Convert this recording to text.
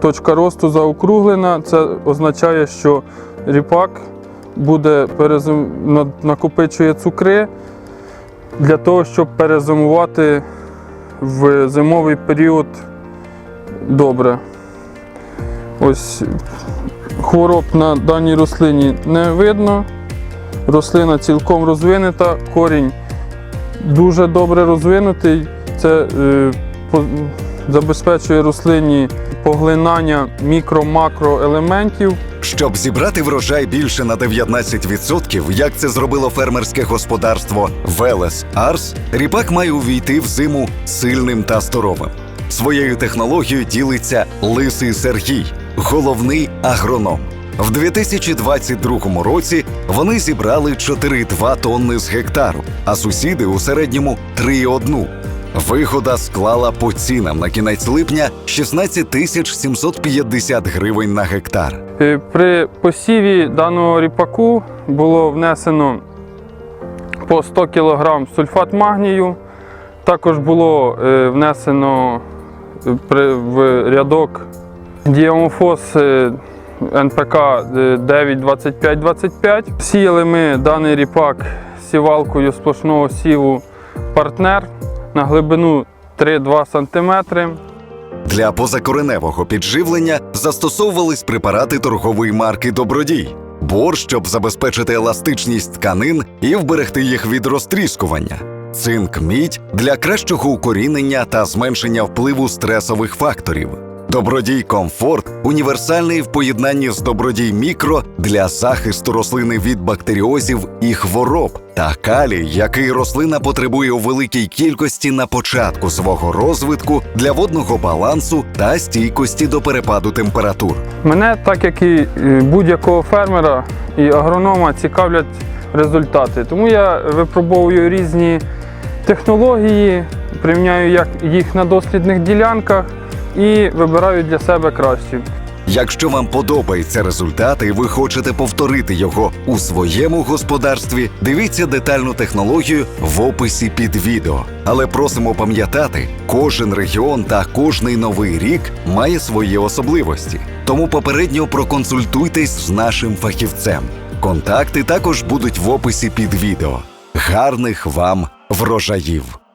Точка росту заокруглена. Це означає, що ріпак буде перезим... накопичує цукри для того, щоб перезимувати в зимовий період добре. Ось хвороб на даній рослині не видно. Рослина цілком розвинута, корінь дуже добре розвинутий. Це е, забезпечує рослині поглинання мікро-макроелементів. Щоб зібрати врожай більше на 19%, як це зробило фермерське господарство Велес Арс, ріпак має увійти в зиму сильним та здоровим. Своєю технологією ділиться лисий Сергій, головний агроном. В 2022 році вони зібрали 4,2 тонни з гектару, а сусіди у середньому 3,1. Вигода склала по цінам на кінець липня 16 тисяч 750 гривень на гектар. Е, При посіві даного ріпаку було внесено по 100 кг сульфат магнію. Також було е, внесено е, в рядок діамофос НПК е, 92525. Сіяли ми даний ріпак сівалкою сплошного сіву партнер на глибину 3-2 см. Для позакореневого підживлення застосовувались препарати торгової марки Добродій. Бор, щоб забезпечити еластичність тканин і вберегти їх від розтріскування. Цинк мідь для кращого укорінення та зменшення впливу стресових факторів. Добродій комфорт універсальний в поєднанні з добродій мікро для захисту рослини від бактеріозів і хвороб, та калій, який рослина потребує у великій кількості на початку свого розвитку для водного балансу та стійкості до перепаду температур. Мене, так як і будь-якого фермера і агронома, цікавлять результати. Тому я випробовую різні технології, приміняю як їх на дослідних ділянках і вибираю для себе кращі. Якщо вам подобається результат і ви хочете повторити його у своєму господарстві, дивіться детальну технологію в описі під відео. Але просимо пам'ятати, кожен регіон та кожний новий рік має свої особливості. Тому попередньо проконсультуйтесь з нашим фахівцем. Контакти також будуть в описі під відео. Гарних вам врожаїв!